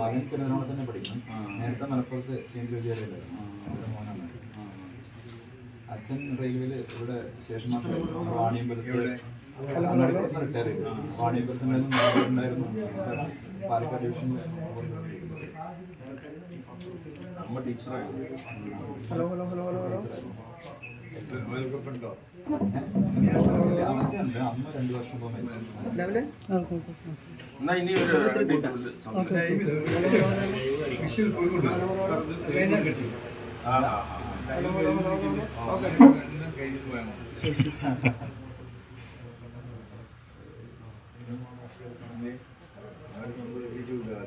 മകൻ കിടന്നോടെ തന്നെ പഠിക്കണം. നേരത്തെ മലപ്പുറത്ത് കേന്ദ്ര വിദ്യാലയമായിരുന്നു അവിടെ മോനാണ്. അച്ഛൻ റെയിൽവേയിൽ ഇവിടെ സ്റ്റേഷൻ മാസ്റ്റർ വാണിയമ്പലത്തിൽ റിട്ടയർ ചെയ്തു. വാണിയമ്പലത്തുണ്ടായിരുന്നു ഉണ്ടായിരുന്നു. പാലക്കാട് ഡിവിഷനിൽ അമ്മ ടീച്ചറായിരുന്നു hello hello hello hello. Hello അമ്മ രണ്ടു വർഷം മുമ്പ്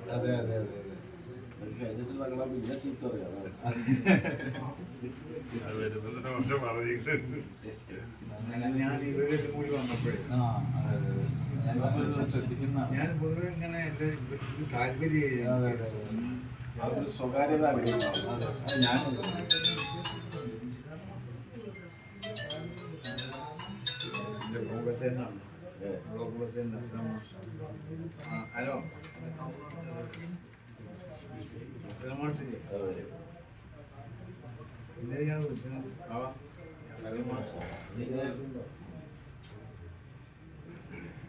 അതെ അതെ അതെ കഴിഞ്ഞിട്ട് ഞങ്ങളെ പിന്നെ ചീത്ത പറയാം. ഞാൻ ഇവരുടെ കൂടി വന്നപ്പോഴേ ആ അതെ അതെ ഞാൻ പൊതുവെ ഇങ്ങനെ ഇത് താല്പര്യം സ്വകാര്യത ഞാൻ പ്രോഗ്രസേൻ നസ്ലാം ആ ഹലോ. അതെ. എന്തിനാണ് വിളിച്ചത്? ആ നസ്ലാം മാഷ് പിന്നെ ഞങ്ങളപ്പനും മകൻ ആ ഇവർ ആ ആ നമ്മളെ യൂത്ത് കോൺഗ്രസ് വളരെ പ്രസന്റായിരുന്നു. അത് ശരി ആ, അത്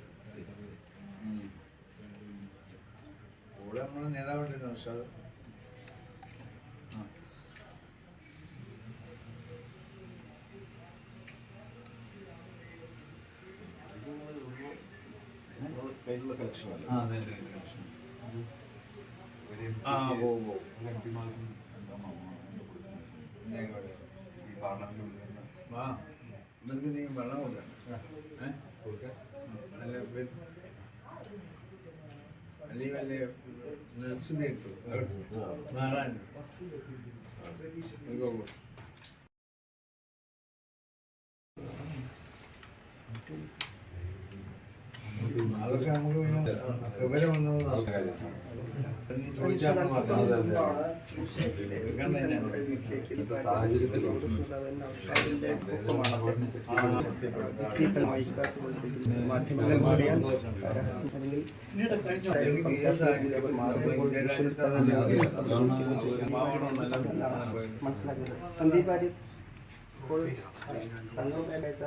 കൂടെ നമ്മളെ നേതാവുണ്ടായിരുന്നു നമ്മൾ കയ്യിലുള്ള? ആ പോകും പോകും ഈ നീ വെള്ളം കൊടുക്കണം ഏ? അല്ല അല്ലെങ്കിൽ വല്ല നഴ്സ് അതൊക്കെ നമുക്ക് പിന്നെ വിവരം വന്നത് ചോദിച്ചാൽ മനസ്സിലാക്കുന്നത് സന്ദീപ് വാര്യർ ഇപ്പോൾ തങ്ങൾ വേണ്ടേച്ച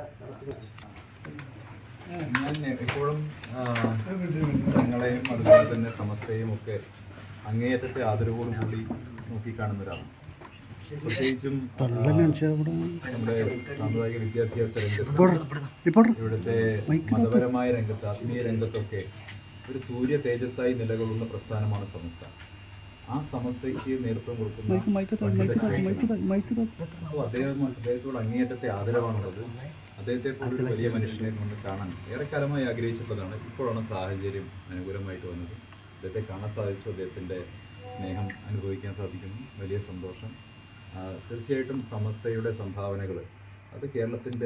ഞാൻ എപ്പോഴും തങ്ങളെയും അതുപോലെ തന്നെ സമസ്തയും ഒക്കെ അങ്ങേയറ്റത്തെ ആദരവോടും കൂടി നോക്കിക്കാണുന്ന ഒരാളാണ് പ്രത്യേകിച്ചും നമ്മുടെ സാമുദായിക വിദ്യാഭ്യാസ രംഗത്ത് ഇവിടുത്തെ മതപരമായ രംഗത്ത് ആത്മീയ രംഗത്തൊക്കെ ഒരു സൂര്യ തേജസ്സായി നിലകൊള്ളുന്ന പ്രസ്ഥാനമാണ് സമസ്ത. ആ സമസ്തയ്ക്ക് നേതൃത്വം കൊടുക്കുന്ന അദ്ദേഹത്തോട് അങ്ങേയറ്റത്തെ ആദരവാണുള്ളത്. അദ്ദേഹത്തെ പോലെ ഒരു വലിയ മനുഷ്യനെ കൊണ്ട് കാണാൻ ഏറെക്കാലമായി ആഗ്രഹിച്ചപ്പോഴാണ് ഇപ്പോഴാണ് സാഹചര്യം അനുകൂലമായിട്ട് വന്നത്. അദ്ദേഹത്തെ കാണാൻ സാധിച്ചു അദ്ദേഹത്തിന്റെ സ്നേഹം അനുഭവിക്കാൻ സാധിക്കുന്നു. വലിയ സന്തോഷം. തീർച്ചയായിട്ടും സമസ്തയുടെ സംഭാവനകൾ അത് കേരളത്തിന്റെ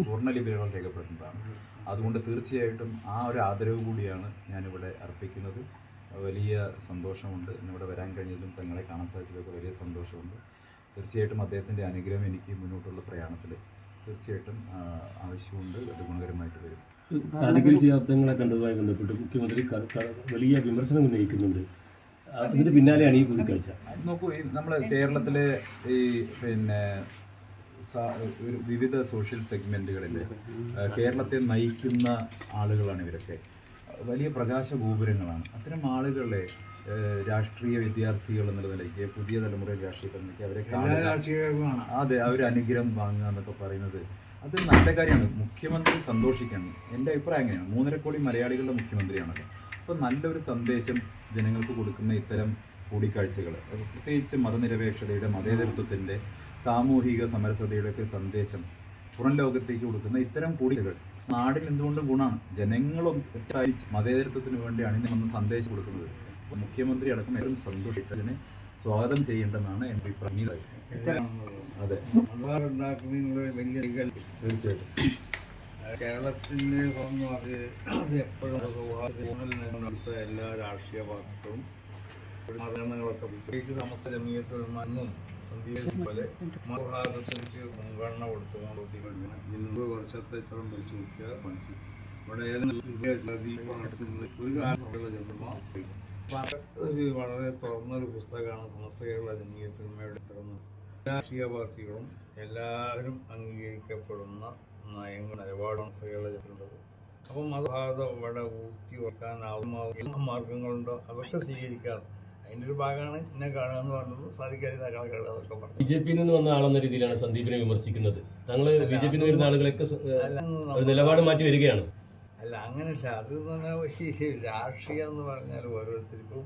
സ്വർണലിപികൾ രേഖപ്പെടുന്നതാണ് അതുകൊണ്ട് തീർച്ചയായിട്ടും ആ ഒരു ആദരവ് കൂടിയാണ് ഞാനിവിടെ അർപ്പിക്കുന്നത്. വലിയ സന്തോഷമുണ്ട്. ഇന്നിവിടെ വരാൻ കഴിഞ്ഞതിലും തങ്ങളെ കാണാൻ സാധിച്ചതൊക്കെ വലിയ സന്തോഷമുണ്ട്. തീർച്ചയായിട്ടും അദ്ദേഹത്തിന്റെ അനുഗ്രഹം എനിക്ക് മുന്നോട്ടുള്ള പ്രയാണത്തിൽ തീർച്ചയായിട്ടും ആവശ്യമുണ്ട് അത് ഗുണകരമായിട്ട് വരും. സാധിക്കുന്ന ശിഹാബ്ദങ്ങളെ കണ്ടതുമായി ബന്ധപ്പെട്ട് മുഖ്യമന്ത്രി വലിയ വിമർശനം ഉന്നയിക്കുന്നുണ്ട്. അതിന്റെ പിന്നാലെയാണ് ഈ കൂടിക്കാഴ്ച. നോക്കൂ നമ്മൾ കേരളത്തിലെ ഈ പിന്നെ ഒരു വിവിധ സോഷ്യൽ സെഗ്മെന്റുകളിൽ കേരളത്തെ നയിക്കുന്ന ആളുകളാണ് ഇവരൊക്കെ. വലിയ പ്രകാശ ഗോപുരങ്ങളാണ് അത്തരം ആളുകളെ രാഷ്ട്രീയ വിദ്യാർത്ഥികൾ എന്നുള്ള നിലയ്ക്ക് പുതിയ തലമുറ രാഷ്ട്രീയ നിലയ്ക്ക് അവരെ അതെ അവർ അനുഗ്രഹം വാങ്ങുക എന്നൊക്കെ പറയുന്നത് അത് നല്ല കാര്യമാണ്. മുഖ്യമന്ത്രി സന്തോഷിക്കണം. എന്റെ അഭിപ്രായം അങ്ങനെയാണ്. മൂന്നര കോടി മലയാളികളുടെ മുഖ്യമന്ത്രിയാണല്ലോ അപ്പോൾ നല്ലൊരു സന്ദേശം ജനങ്ങൾക്ക് കൊടുക്കുന്ന ഇത്തരം കൂടിക്കാഴ്ചകൾ പ്രത്യേകിച്ച് മതനിരപേക്ഷതയുടെ മതേതരത്വത്തിന്റെ സാമൂഹിക സമരസതയുടെ ഒക്കെ സന്ദേശം പുറം ലോകത്തേക്ക് കൊടുക്കുന്ന ഇത്തരം കൂടികൾ നാടിന് എന്തുകൊണ്ടും ഗുണമാണ് ജനങ്ങളും ഒറ്റായി മതേതരത്വത്തിന് വേണ്ടി അണിഞ്ഞു വന്ന് സന്ദേശം കൊടുക്കുന്നത്. മുഖ്യമന്ത്രി അടക്കം ഏറ്റവും സന്തോഷിച്ചതിനെ സ്വാഗതം ചെയ്യേണ്ടെന്നാണ് എന്റെ അഭിപ്രായം. അതെ. തീർച്ചയായിട്ടും. കേരളത്തിന്റെ എന്ന് പറഞ്ഞ് അത് എപ്പോഴും എല്ലാ രാഷ്ട്രീയ പാർട്ടികളും. മതങ്ങളൊക്കെ പ്രത്യേകിച്ച് സമസ്ത ജമീയത്തും സന്ദീപ് പോലെ മതഹാദത്തിലേക്ക് മുൻഗണന കൊടുത്തുകൊണ്ട് വർഷത്തെ ചിത്രം വെച്ച് നോക്കിയ മനസ്സിലാവും ഇവിടെ ഏതെങ്കിലും ഒരു കാലത്തുള്ള അപ്പൊ അത് ഒരു വളരെ തുറന്നൊരു പുസ്തകമാണ് സമസ്ത കേരള ജമീയത്തിന്മയുടെ തുറന്നത് രാഷ്ട്രീയ പാർട്ടികളും എല്ലാവരും അംഗീകരിക്കപ്പെടുന്ന നയങ്ങൾ നിലപാടാണ് സ്ത്രീകളുള്ളത് അപ്പം അത് ഇവിടെ ഊട്ടി വെക്കാനാവുന്ന മാർഗങ്ങളുണ്ടോ അതൊക്കെ സ്വീകരിക്കാറ് അതിന്റെ ഒരു ഭാഗമാണ് എന്നെ കാണുക എന്ന് പറഞ്ഞത് സാധിക്കാതെ അതൊക്കെ പറഞ്ഞു. ബി ജെ പിയിൽ നിന്ന് വന്ന ആളെന്ന രീതിയിലാണ് സന്ദീപിനെ വിമർശിക്കുന്നത്. താങ്കൾ ബി ജെ പിയിൽ നിന്ന് വരുന്ന ആളുകളൊക്കെ നിലപാട് മാറ്റി വരികയാണ്. അല്ല അങ്ങനെയല്ല അത് എന്ന് പറഞ്ഞാൽ ഈ രാഷ്ട്രീയം എന്ന് പറഞ്ഞാൽ ഓരോരുത്തർക്കും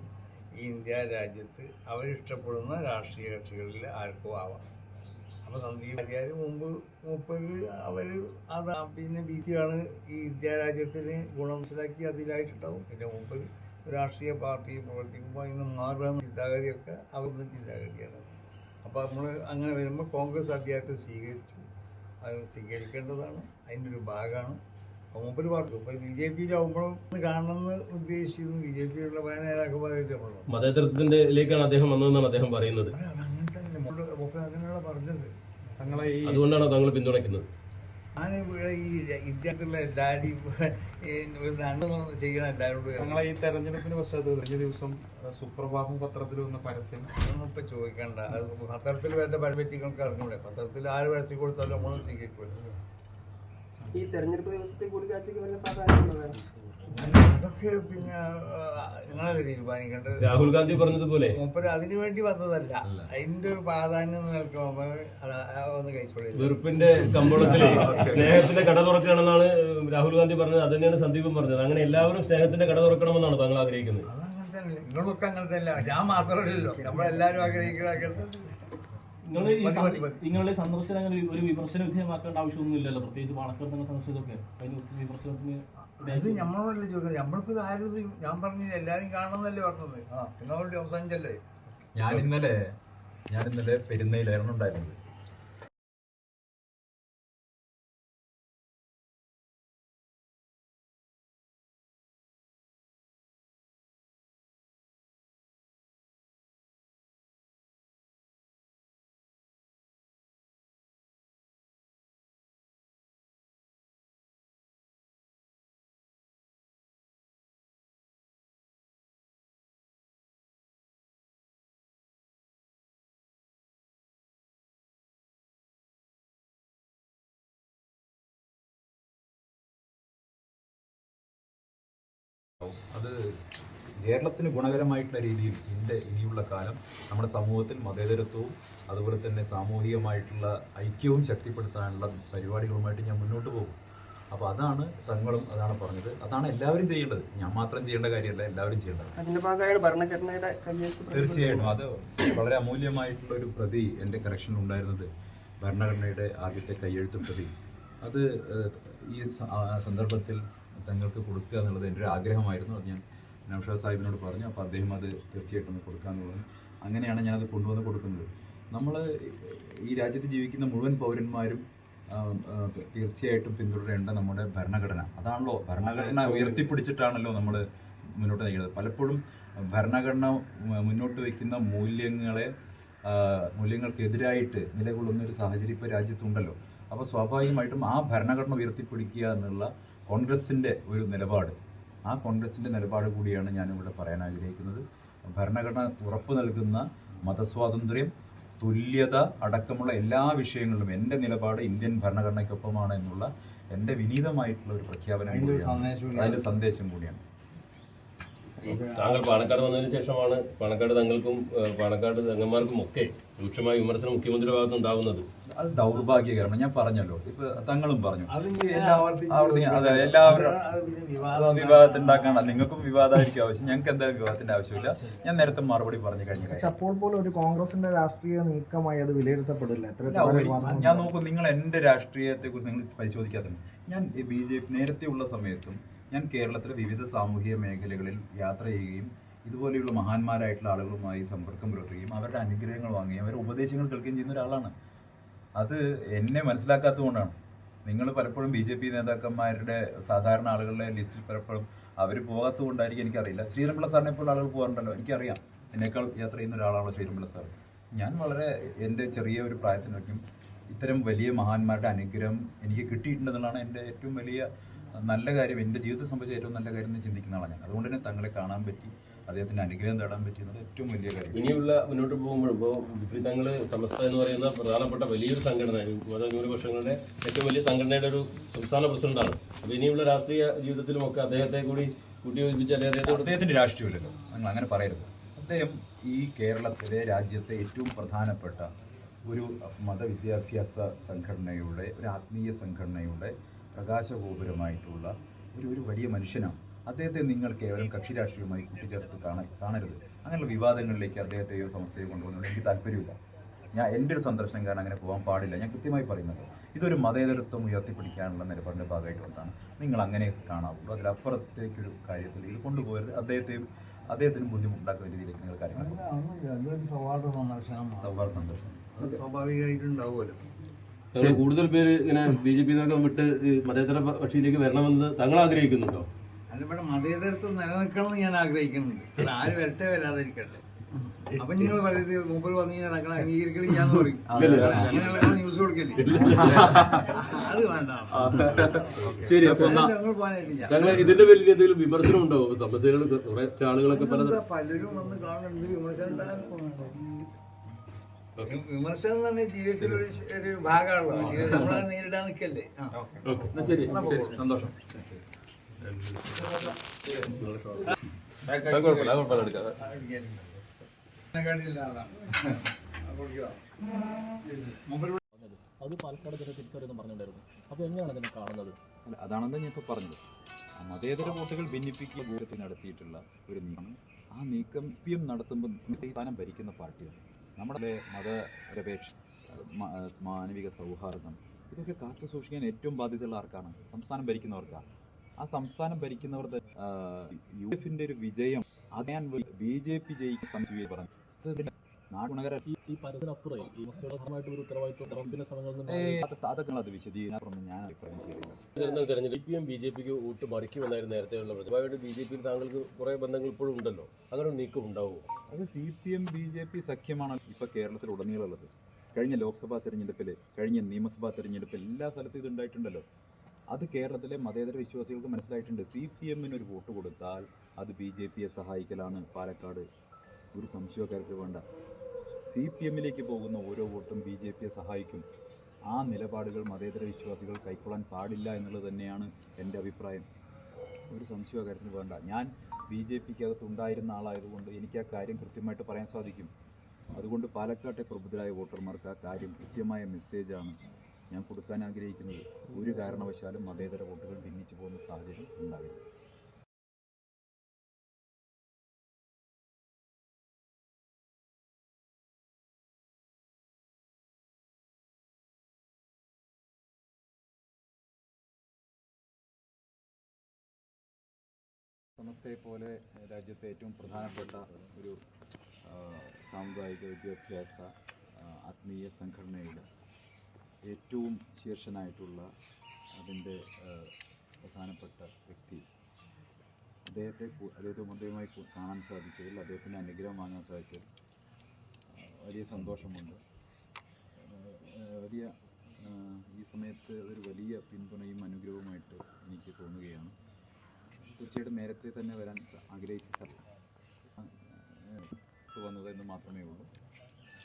ഈ ഇന്ത്യ രാജ്യത്ത് അവരിഷ്ടപ്പെടുന്ന രാഷ്ട്രീയ കക്ഷികളിൽ ആർക്കും ആവാം. അപ്പോൾ സന്ദീപ് ആര്യാർ മുമ്പ് മൂപ്പര് അവർ അത് പിന്നെ ബി ജെ ആണ് ഈ ഇന്ത്യ രാജ്യത്തിന് ഗുണം മനസ്സിലാക്കി അതിലായിട്ടുണ്ടാവും. പിന്നെ മുമ്പ് രാഷ്ട്രീയ പാർട്ടി പ്രവർത്തിക്കുമ്പോൾ ഇന്ന് മാറുക ചിന്താഗതിയൊക്കെ അവരുടെ ചിന്താഗതിയാണ്. അപ്പോൾ നമ്മൾ അങ്ങനെ വരുമ്പോൾ കോൺഗ്രസ് അധ്യായത്തെ സ്വീകരിച്ചു. അത് സ്വീകരിക്കേണ്ടതാണ്. അതിന്റെ ഒരു ഭാഗമാണ്. മൂപ്പര് പറഞ്ഞു. ഇപ്പൊ ബി ജെ പി ആവുമ്പോഴും കാണണമെന്ന് ഉദ്ദേശിച്ചിരുന്നു. ബി ജെ പിയുള്ള പല നേതാക്കന്മാരായിട്ട് അദ്ദേഹം വന്നതെന്നാണ് അദ്ദേഹം പറയുന്നത്. തന്നെ. അങ്ങനെയുള്ള പറഞ്ഞത്. തങ്ങളെ ഈ അതുകൊണ്ടാണ് താങ്കൾ പിന്തുണയ്ക്കുന്നത്. ഞാൻ ഇവിടെ ഈ ഇന്ത്യത്തുള്ള എല്ലാവരും ചെയ്യണം എല്ലാവരോടും. ഞങ്ങളെ ഈ തെരഞ്ഞെടുപ്പിന് പശ്ചാത്തലത്തിൽ കഴിഞ്ഞ ദിവസം സുപ്രഭാതം പത്രത്തിൽ വന്ന പരസ്യം. അതൊന്നും ഇപ്പൊ ചോദിക്കണ്ട. അത് പത്രത്തിൽ വരേണ്ട പരമ്പറ്റികൾക്ക് അറിഞ്ഞൂടെ. പത്രത്തിൽ ആര് പരസ്യം കൊടുത്താലും നമ്മളും സ്വീകരിക്കുമല്ലോ ഈ തെരഞ്ഞെടുപ്പ് ദിവസത്തെ കൂടിക്കാഴ്ചക്ക് വല്ല പ്രാധാന്യമുള്ളതാണ് അതൊക്കെ പിന്നെ നിങ്ങളല്ലേ തീരുമാനിക്കേണ്ടത്? രാഹുൽ ഗാന്ധി പറഞ്ഞതുപോലെ. മൂപ്പര് അതിനു വേണ്ടി വന്നതല്ല. അതിന്റെ ഒരു പ്രാധാന്യം ഒന്ന് കഴിച്ചോളി. വെറുപ്പിന്റെ കമ്പോളത്തിൽ സ്നേഹത്തിന്റെ കട തുറക്കണമെന്നാണ് രാഹുൽ ഗാന്ധി പറഞ്ഞത്. അത് തന്നെയാണ് സന്ദീപും പറഞ്ഞത്. അങ്ങനെ എല്ലാവരും സ്നേഹത്തിന്റെ കട തുറക്കണമെന്നാണ് താങ്കൾ ആഗ്രഹിക്കുന്നത്. അതങ്ങനെ തന്നെ നിങ്ങളൊക്കെ അങ്ങനെ തന്നെ ഞാൻ മാത്രമല്ലല്ലോ. നമ്മളെല്ലാവരും ആഗ്രഹിക്കുന്ന. നിങ്ങൾ നിങ്ങളുടെ സന്ദർശനം സന്ദർശനങ്ങൾ ഒരു വിമർശന വിധേയമാക്കേണ്ട ആവശ്യമൊന്നും ഇല്ലല്ലോ പ്രത്യേകിച്ച് പാണക്കാട് നിങ്ങൾ സന്ദർശിച്ചതൊക്കെ വിമർശനത്തിന് ഇത് നമ്മളോടല്ലേ ചോദിക്കുന്നത് നമ്മൾക്ക് ഇത് ആരും ഞാൻ പറഞ്ഞില്ല എല്ലാരും കാണണമെന്നല്ലേ പറഞ്ഞത്. ആ നിങ്ങളോട് അവസാനിച്ചല്ലേ ഞാൻ ഇന്നലെ ഞാൻ ഇന്നലെ പെരുന്നയിലായിരുന്നു ഉണ്ടായിരുന്നത്. അത് കേരളത്തിന് ഗുണകരമായിട്ടുള്ള രീതിയിൽ ഇതിന്റെ ഇനിയുള്ള കാലം നമ്മുടെ സമൂഹത്തിൽ മതേതരത്വവും അതുപോലെ തന്നെ സാമൂഹികമായിട്ടുള്ള ഐക്യവും ശക്തിപ്പെടുത്താനുള്ള പരിപാടികളുമായിട്ട് ഞാൻ മുന്നോട്ട് പോകും. അപ്പോൾ അതാണ് തങ്ങളും അതാണ് പറഞ്ഞത്. അതാണ് എല്ലാവരും ചെയ്യേണ്ടത്. ഞാൻ മാത്രം ചെയ്യേണ്ട കാര്യമല്ല എല്ലാവരും ചെയ്യേണ്ടത്. അതിന്റെ ഭാഗമായാണ് ഭരണഘടനയുടെ കയ്യെഴുത്ത് തീർച്ചയായിട്ടും. അത് വളരെ അമൂല്യമായിട്ടുള്ള ഒരു പ്രതി എന്റെ കറക്ഷനിൽ ഉണ്ടായിരുന്നത്. ഭരണഘടനയുടെ ആദ്യത്തെ കയ്യെഴുത്ത് പ്രതി. അത് ഈ സന്ദർഭത്തിൽ തങ്ങൾക്ക് കൊടുക്കുക എന്നുള്ളത് എന്റെ ഒരു ആഗ്രഹമായിരുന്നു. അത് ഞാൻ നൗഷാദ് സാഹിബിനോട് പറഞ്ഞു. അപ്പോൾ അദ്ദേഹം അത് തീർച്ചയായിട്ടും ഒന്ന് കൊടുക്കാമെന്ന് പറഞ്ഞു അങ്ങനെയാണ് ഞാനത് കൊണ്ടുവന്ന് കൊടുക്കുന്നത്. നമ്മൾ ഈ രാജ്യത്ത് ജീവിക്കുന്ന മുഴുവൻ പൗരന്മാരും തീർച്ചയായിട്ടും പിന്തുടരേണ്ട നമ്മുടെ ഭരണഘടന. അതാണല്ലോ. ഭരണഘടന ഉയർത്തിപ്പിടിച്ചിട്ടാണല്ലോ നമ്മൾ മുന്നോട്ട് നയിക്കുന്നത് പലപ്പോഴും ഭരണഘടന മുന്നോട്ട് വയ്ക്കുന്ന മൂല്യങ്ങളെ മൂല്യങ്ങൾക്കെതിരായിട്ട് നിലകൊള്ളുന്ന ഒരു സാഹചര്യം ഇപ്പോൾ രാജ്യത്തുണ്ടല്ലോ. അപ്പോൾ സ്വാഭാവികമായിട്ടും ആ ഭരണഘടന ഉയർത്തിപ്പിടിക്കുക എന്നുള്ള കോൺഗ്രസിന്റെ ഒരു നിലപാട്. ആ കോൺഗ്രസിന്റെ നിലപാട് കൂടിയാണ് ഞാനിവിടെ പറയാൻ ആഗ്രഹിക്കുന്നത്. ഭരണഘടന ഉറപ്പ് നൽകുന്ന മതസ്വാതന്ത്ര്യം തുല്യത അടക്കമുള്ള എല്ലാ വിഷയങ്ങളിലും എന്റെ നിലപാട് ഇന്ത്യൻ ഭരണഘടനയ്ക്കൊപ്പമാണ് എന്നുള്ള എന്റെ വിനീതമായിട്ടുള്ള ഒരു പ്രഖ്യാപനം അതിന്റെ സന്ദേശം കൂടിയാണ്. താങ്കൾ പാണക്കാട് വന്നതിന് ശേഷമാണ് പാണക്കാട് തങ്ങൾക്കും പാണക്കാട് തങ്ങന്മാർക്കും ഒക്കെ രൂക്ഷമായ വിമർശനം മുഖ്യമന്ത്രിയുടെ ഭാഗത്ത് ഉണ്ടാവുന്നത്. അത് ദൗർഭാഗ്യകരമാണ്. ഞാൻ പറഞ്ഞല്ലോ. ഇപ്പൊ തങ്ങളും പറഞ്ഞു. അത് എല്ലാവരും വിവാദം വിവാദത്തിണ്ടാക്കാണ്. നിങ്ങൾക്കും വിവാദമായിരിക്കും ആവശ്യം. ഞങ്ങൾക്ക് എന്തായാലും വിവാദത്തിന്റെ ആവശ്യമില്ല. ഞാൻ നേരത്തെ മറുപടി പറഞ്ഞു കഴിഞ്ഞു അപ്പോൾ പോലും ഒരു കോൺഗ്രസിന്റെ രാഷ്ട്രീയ നീക്കമായി അത് വിലയിരുത്തപ്പെടില്ല. എത്രത്തോളം ഞാൻ നോക്കൂ നിങ്ങൾ എന്റെ രാഷ്ട്രീയത്തെ കുറിച്ച് നിങ്ങൾ പരിശോധിക്കാത്ത ഞാൻ ബി ജെ പി നേരത്തെ ഉള്ള സമയത്തും ഞാൻ കേരളത്തിലെ വിവിധ സാമൂഹിക മേഖലകളിൽ യാത്ര ചെയ്യുകയും ഇതുപോലെയുള്ള മഹാന്മാരായിട്ടുള്ള ആളുകളുമായി സമ്പർക്കം പുലർത്തുകയും അവരുടെ അനുഗ്രഹങ്ങൾ വാങ്ങുകയും അവരുടെ ഉപദേശങ്ങൾ കേൾക്കുകയും ചെയ്യുന്ന ഒരാളാണ്. അത് എന്നെ മനസ്സിലാക്കാത്തതുകൊണ്ടാണ് നിങ്ങൾ പലപ്പോഴും ബി ജെ പി നേതാക്കന്മാരുടെ സാധാരണ ആളുകളുടെ ലിസ്റ്റിൽ പലപ്പോഴും അവർ പോകാത്തത് കൊണ്ടായിരിക്കും എനിക്കറിയില്ല. ശ്രീരംപിള്ള സാറിനെ പോലുള്ള ആളുകൾ പോകാറുണ്ടല്ലോ എനിക്കറിയാം. എന്നേക്കാൾ യാത്ര ചെയ്യുന്ന ഒരാളാണല്ലോ ശ്രീരംപിള്ള സാർ ഞാൻ വളരെ എന്റെ ചെറിയ ഒരു പ്രായത്തിനൊക്കെ ഇത്തരം വലിയ മഹാന്മാരുടെ അനുഗ്രഹം എനിക്ക് കിട്ടിയിട്ടുണ്ടെന്നുള്ളതാണ് എന്റെ ഏറ്റവും വലിയ നല്ല കാര്യം എന്റെ ജീവിതത്തെ സംബന്ധിച്ച് ഏറ്റവും നല്ല കാര്യം എന്ന് ചിന്തിക്കുന്ന ആളാണ് ഞാൻ. അതുകൊണ്ട് തന്നെ തങ്ങളെ കാണാൻ പറ്റി അദ്ദേഹത്തിന്റെ അനുഗ്രഹം നേടാൻ പറ്റി എന്നത് ഏറ്റവും വലിയ കാര്യം. ഇനിയുള്ള മുന്നോട്ട് പോകുമ്പോൾ ഇപ്പോൾ തങ്ങൾ സമസ്ത എന്ന് പറയുന്ന പ്രധാനപ്പെട്ട വലിയൊരു സംഘടന മതന്യൂനപക്ഷങ്ങളുടെ ഏറ്റവും വലിയ സംഘടനയുടെ ഒരു സംസ്ഥാന പ്രസിഡന്റാണ് അപ്പോൾ ഇനിയുള്ള രാഷ്ട്രീയ ജീവിതത്തിലുമൊക്കെ അദ്ദേഹത്തെ കൂടി കൂട്ടിയോജിപ്പിച്ച് അല്ലെങ്കിൽ അദ്ദേഹത്തോട് അദ്ദേഹത്തിന്റെ രാഷ്ട്രീയമില്ലല്ലോ നിങ്ങൾ അങ്ങനെ പറയരുത്. അദ്ദേഹം ഈ കേരളത്തിലെ രാജ്യത്തെ ഏറ്റവും പ്രധാനപ്പെട്ട ഒരു മതവിദ്യാഭ്യാസ സംഘടനയുടെ ഒരു ആത്മീയ സംഘടനയുടെ പ്രകാശഗോപുരമായിട്ടുള്ള ഒരു ഒരു വലിയ മനുഷ്യനാണ്. അദ്ദേഹത്തെ നിങ്ങൾ കേവലം കക്ഷി രാഷ്ട്രീയമായി കൂട്ടിച്ചേർത്ത് കാണ കാണരുത്. അങ്ങനെയുള്ള വിവാദങ്ങളിലേക്ക് അദ്ദേഹത്തെയോ സംസ്ഥയോ കൊണ്ടുപോകുന്നത് എനിക്ക് താല്പര്യമില്ല. ഞാൻ എന്റെ ഒരു സന്ദർശനം കാരണം അങ്ങനെ പോകാൻ പാടില്ല. ഞാൻ കൃത്യമായി പറയുന്നത് ഇതൊരു മതേതരത്വം ഉയർത്തിപ്പിടിക്കാനുള്ള നിലപാടിന്റെ ഭാഗമായിട്ട് വന്നതാണ് നിങ്ങൾ അങ്ങനെ കാണാവുള്ളൂ. അതിലപ്പുറത്തേക്കൊരു കാര്യത്തിൽ ഇത് കൊണ്ടുപോകരുത്. അദ്ദേഹത്തെയും അദ്ദേഹത്തിന് ബുദ്ധിമുട്ടുണ്ടാക്കുന്ന രീതിയിലേക്ക് നിങ്ങൾ കാര്യങ്ങൾ സൗഹാർദ്ദ സന്ദർശനം സൗഹാർദ്ദ സന്ദർശനം. സ്വാഭാവികമായിട്ടുണ്ടാവുമല്ലോ കൂടുതൽ പേര് ഇങ്ങനെ ബി ജെ പി നിന്നൊക്കെ വിട്ട് മതേതര കക്ഷിയിലേക്ക് വരണമെന്ന് താങ്കൾ ആഗ്രഹിക്കുന്നുണ്ടോ? അല്ല ഇവിടെ മതേതരത്വം നിലനിൽക്കണമെന്ന് ഞാൻ ആഗ്രഹിക്കുന്നുണ്ട്. അത് ആര് വരട്ടെ വരാതിരിക്കട്ടെ. അപ്പൊ നിങ്ങൾ പറയുന്നത് മൂപ്പർ വന്നു കഴിഞ്ഞാൽ ഞങ്ങൾ അംഗീകരിക്കണം ഞാൻ പറയും അങ്ങനെയുള്ള ന്യൂസ് കൊടുക്കല്ലേ? അത് വേണ്ട. ശരി ഞങ്ങൾ ഇതിന്റെ പേരിൽ എന്തെങ്കിലും വിമർശനം ഉണ്ടോ സമസ്തകൾ കുറെ ആളുകളൊക്കെ പലരും വന്ന് കാണുന്നുണ്ട് വിമർശനം ഉണ്ടാകും. വിമർശനം തന്നെ ജീവിതത്തിൽ ഒരു ഭാഗമാണല്ലോ. ജീവിതം നമ്മളത് നേരിടാൻ നിൽക്കല്ലേ? ആ. എന്നാ ശരി. എന്നാ ശരി. സന്തോഷം. അത് കുഴപ്പമില്ല കുഴപ്പമില്ല എടുക്കാം. ഇതിനെക്കാട്ടിലും അതാണ്. അത് പാലക്കാട് ജന തിരിച്ചറിയുന്നു പറഞ്ഞിട്ടുണ്ടായിരുന്നു. അപ്പോൾ എങ്ങനെയാണ് അതിനെ കാണുന്നത്? അല്ല അതാണെന്ന് ഞാൻ ഇപ്പോൾ പറഞ്ഞത്. ആ മതേതര വോട്ടുകൾ ഭിന്നിപ്പിക്കുക നടത്തിയിട്ടുള്ള ഒരു നീക്കം. ആ നീക്കം പി എം നടത്തുമ്പോൾ സ്ഥാനം ഭരിക്കുന്ന പാർട്ടിയാണ്. നമ്മുടെ മതനിരപേക്ഷ മാനവിക സൗഹാർദ്ദം ഇതൊക്കെ കാത്തു സൂക്ഷിക്കാൻ ഏറ്റവും ബാധ്യതയുള്ള ആർക്കാണ്? സംസ്ഥാനം ഭരിക്കുന്നവർക്കാണ് ആ സംസ്ഥാനം ഭരിക്കുന്നവരുടെ യു എഫിന്റെ ഒരു വിജയം അത് ഞാൻ ബി ജെ പി സംശയം പറഞ്ഞു. ഈ പരത്തിനപ്പുറം ഒരു ഉത്തരവാദിത്വം ട്രംപിന്റെ ശ്രമങ്ങളിൽ വിശദീകരണം ഞാൻ അഭിപ്രായം ശരിയില്ല വരുന്ന തെരഞ്ഞെടുപ്പ് പി എം ബി ജെ പിക്ക് വോട്ട് മറിക്കുമെന്നായിരുന്നു നേരത്തെയുള്ള പ്രചാരമായിട്ട് ബി ജെ പിയിൽ താങ്കൾക്ക് കുറെ ബന്ധങ്ങൾ ഇപ്പോഴും ഉണ്ടല്ലോ. അങ്ങനെ ഒരു നീക്കം ഉണ്ടാവുമോ? അത് C P M B J P സഖ്യമാണ് ഇപ്പൊ കേരളത്തിൽ ഉടനീളമുള്ളത്. കഴിഞ്ഞ ലോക്സഭാ തെരഞ്ഞെടുപ്പിൽ കഴിഞ്ഞ നിയമസഭാ തെരഞ്ഞെടുപ്പിൽ എല്ലാ സ്ഥലത്തും ഇത് ഉണ്ടായിട്ടുണ്ടല്ലോ. അത് കേരളത്തിലെ മതേതര വിശ്വാസികൾക്ക് മനസ്സിലായിട്ടുണ്ട്. സി പി എമ്മിന് ഒരു വോട്ട് കൊടുത്താൽ അത് ബി ജെ പിയെ സഹായിക്കലാണ്. പാലക്കാട് ഒരു സംശയ കാര്യത്തിൽ വേണ്ട. സി പി എമ്മിലേക്ക് പോകുന്ന ഓരോ വോട്ടും ബി ജെ പിയെ സഹായിക്കും. ആ നിലപാടുകൾ മതേതര വിശ്വാസികൾ കൈക്കൊള്ളാൻ പാടില്ല എന്നുള്ളത് തന്നെയാണ് എന്റെ അഭിപ്രായം. ഒരു സംശയ കാര്യത്തിന് വേണ്ട. ഞാൻ ബി ജെ പിക്ക് അകത്ത് ഉണ്ടായിരുന്ന ആളായതുകൊണ്ട് എനിക്ക് ആ കാര്യം കൃത്യമായിട്ട് പറയാൻ സാധിക്കും. അതുകൊണ്ട് പാലക്കാട്ടെ പ്രബുദ്ധരായ വോട്ടർമാർക്ക് ആ കാര്യം കൃത്യമായ മെസ്സേജാണ് ഞാൻ കൊടുക്കാൻ ആഗ്രഹിക്കുന്നത്. ഒരു കാരണവശാലും മതേതര വോട്ടുകൾ ഭിന്നിച്ചു പോകുന്ന സാഹചര്യം ഉണ്ടാകരുത്. സമസ്തയെ പോലെ രാജ്യത്തെ ഏറ്റവും പ്രധാനപ്പെട്ട ഒരു സാമുദായിക വിദ്യാഭ്യാസ ആത്മീയ സംഘടനയുടെ ഏറ്റവും ശീർഷനായിട്ടുള്ള അതിന്റെ പ്രധാനപ്പെട്ട വ്യക്തി. അദ്ദേഹത്തെ അദ്ദേഹത്തെ അദ്ദേഹമായി കാണാൻ സാധിച്ചതിൽ അദ്ദേഹത്തിന് അനുഗ്രഹം വാങ്ങാൻ സാധിച്ചതിൽ വലിയ സന്തോഷമുണ്ട്. വലിയ ഈ സമയത്ത് ഒരു വലിയ പിന്തുണയും അനുഗ്രഹവുമായിട്ട് എനിക്ക് തോന്നുകയാണ്. തീർച്ചയായിട്ടും നേരത്തെ തന്നെ വരാൻ ആഗ്രഹിച്ച വന്നത് എന്ന് മാത്രമേ ഉള്ളൂ.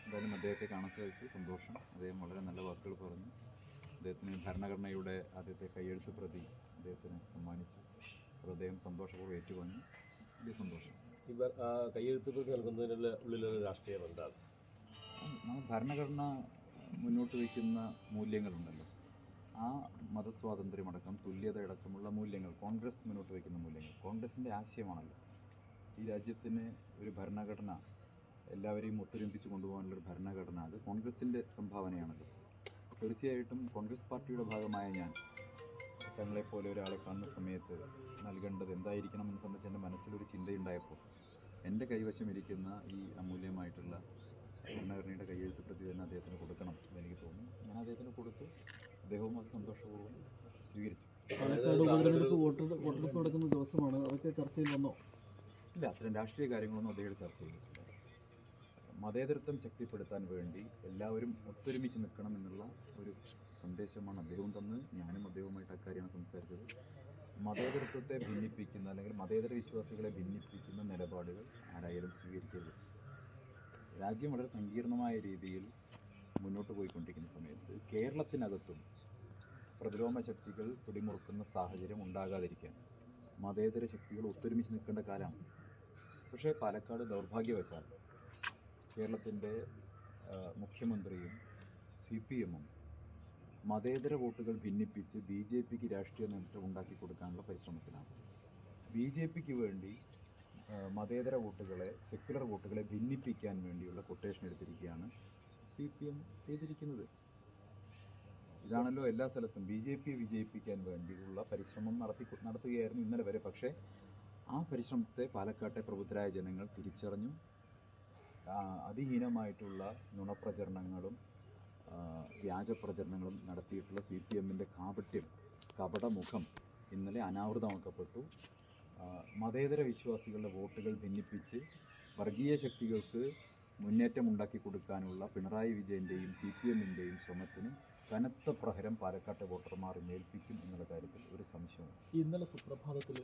എന്തായാലും അദ്ദേഹത്തെ കാണാൻ സാധിച്ചു. സന്തോഷം. അദ്ദേഹം വളരെ നല്ല വാക്കുകൾ പറഞ്ഞു. അദ്ദേഹത്തിന് ഭരണഘടനയുടെ ആദ്യത്തെ കയ്യെഴുത്ത് പ്രതി അദ്ദേഹത്തിന് സമ്മാനിച്ചു. അത് അദ്ദേഹം സന്തോഷപൂർവം ഏറ്റുവാങ്ങി. വലിയ സന്തോഷം. ഇവർ കയ്യെഴുത്ത് പ്രതി നൽകുന്നതിനുള്ള ഉള്ളിലൊരു രാഷ്ട്രീയം എന്താണ്? നമ്മൾ ഭരണഘടന മുന്നോട്ട് വയ്ക്കുന്ന മൂല്യങ്ങളുണ്ടല്ലോ. ആ മതസ്വാതന്ത്ര്യമടക്കം തുല്യത അടക്കമുള്ള മൂല്യങ്ങൾ കോൺഗ്രസ് മുന്നോട്ട് വയ്ക്കുന്ന മൂല്യങ്ങൾ കോൺഗ്രസിന്റെ ആശയമാണല്ലോ. ഈ രാജ്യത്തിന് ഒരു ഭരണഘടന എല്ലാവരെയും ഒത്തൊരുമിപ്പിച്ച് കൊണ്ടുപോകാനുള്ള ഒരു ഭരണഘടന അത് കോൺഗ്രസിന്റെ സംഭാവനയാണല്ലോ. തീർച്ചയായിട്ടും കോൺഗ്രസ് പാർട്ടിയുടെ ഭാഗമായ ഞാൻ തങ്ങളെപ്പോലെ ഒരാളെ കാണുന്ന സമയത്ത് നൽകേണ്ടത് എന്തായിരിക്കണം എന്ന് സംബന്ധിച്ച് എന്റെ മനസ്സിലൊരു ചിന്തയുണ്ടായപ്പോൾ എന്റെ കൈവശം ഇരിക്കുന്ന ഈ അമൂല്യമായിട്ടുള്ള ഭരണഘടനയുടെ കയ്യെഴുത്ത് പ്രതി തന്നെ അദ്ദേഹത്തിന് കൊടുക്കണം എന്ന് എനിക്ക് തോന്നുന്നു ഞാൻ അദ്ദേഹത്തിന് കൊടുത്തു. അദ്ദേഹവും അത് സന്തോഷപൂർവം സ്വീകരിച്ചു. പാലക്കാട് ഉപതെരഞ്ഞെടുപ്പ് വോട്ടെടുപ്പ് വോട്ടെടുപ്പ് നടക്കുന്ന ദിവസമാണ്. അതൊക്കെ ചർച്ചയിൽ വന്നോ? ഇല്ല അത്തരം രാഷ്ട്രീയ കാര്യങ്ങളൊന്നും അദ്ദേഹം ചർച്ച ചെയ്തിട്ടില്ല. മതേതരത്വം ശക്തിപ്പെടുത്താൻ വേണ്ടി എല്ലാവരും ഒത്തൊരുമിച്ച് നിൽക്കണം എന്നുള്ള ഒരു സന്ദേശമാണ് അദ്ദേഹവും തന്ന്. ഞാനും അദ്ദേഹവുമായിട്ട് അക്കാര്യമാണ് സംസാരിച്ചത്. മതേതരത്വത്തെ ഭിന്നിപ്പിക്കുന്ന അല്ലെങ്കിൽ മതേതര വിശ്വാസികളെ ഭിന്നിപ്പിക്കുന്ന നിലപാടുകൾ ആരായാലും സ്വീകരിക്കരുത്. രാജ്യം വളരെ സങ്കീർണമായ രീതിയിൽ മുന്നോട്ട് പോയിക്കൊണ്ടിരിക്കുന്ന സമയത്ത് കേരളത്തിനകത്തും പ്രതിലോമ ശക്തികൾ പിടിമുറുക്കുന്ന സാഹചര്യം ഉണ്ടാകാതിരിക്കാൻ മതേതര ശക്തികൾ ഒത്തൊരുമിച്ച് നിൽക്കേണ്ട കാലമാണ്. പക്ഷേ പാലക്കാട് ദൗർഭാഗ്യവശാൽ കേരളത്തിന്റെ മുഖ്യമന്ത്രിയും സി പി എമ്മും മതേതര വോട്ടുകൾ ഭിന്നിപ്പിച്ച് ബി ജെ പിക്ക് രാഷ്ട്രീയ നേട്ടം ഉണ്ടാക്കി കൊടുക്കാനുള്ള പരിശ്രമത്തിലാണ്. ബി ജെ പിക്ക് വേണ്ടി മതേതര വോട്ടുകളെ സെക്യുലർ വോട്ടുകളെ ഭിന്നിപ്പിക്കാൻ വേണ്ടിയുള്ള കൊട്ടേഷൻ എടുത്തിരിക്കുകയാണ് സി പി എം ചെയ്തിരിക്കുന്നത്. ഇതാണല്ലോ എല്ലാ സ്ഥലത്തും ബി ജെ പി വിജയിപ്പിക്കാൻ വേണ്ടിയുള്ള പരിശ്രമം നടത്തി നടത്തുകയായിരുന്നു ഇന്നലെ വരെ. പക്ഷേ ആ പരിശ്രമത്തെ പാലക്കാട്ടെ പ്രബുദ്ധരായ ജനങ്ങൾ തിരിച്ചറിഞ്ഞു. അതിഹീനമായിട്ടുള്ള നുണപ്രചരണങ്ങളും വ്യാജപ്രചരണങ്ങളും നടത്തിയിട്ടുള്ള സി പി എമ്മിന്റെ കാപട്യം കപടമുഖം ഇന്നലെ അനാവൃതമാക്കപ്പെട്ടു. മതേതര വിശ്വാസികളുടെ വോട്ടുകൾ ഭിന്നിപ്പിച്ച് വർഗീയ ശക്തികൾക്ക് മുന്നേറ്റം ഉണ്ടാക്കി കൊടുക്കാനുള്ള പിണറായി വിജയന്റെയും സി പി എമ്മിന്റെയും ശ്രമത്തിന് കനത്ത പ്രഹരം പാലക്കാട്ടെ വോട്ടർമാർ മേൽപ്പിക്കും എന്നുള്ള കാര്യത്തിൽ ഒരു സംശയമാണ് ഇന്നലെ സുപ്രഭാതത്തിൽ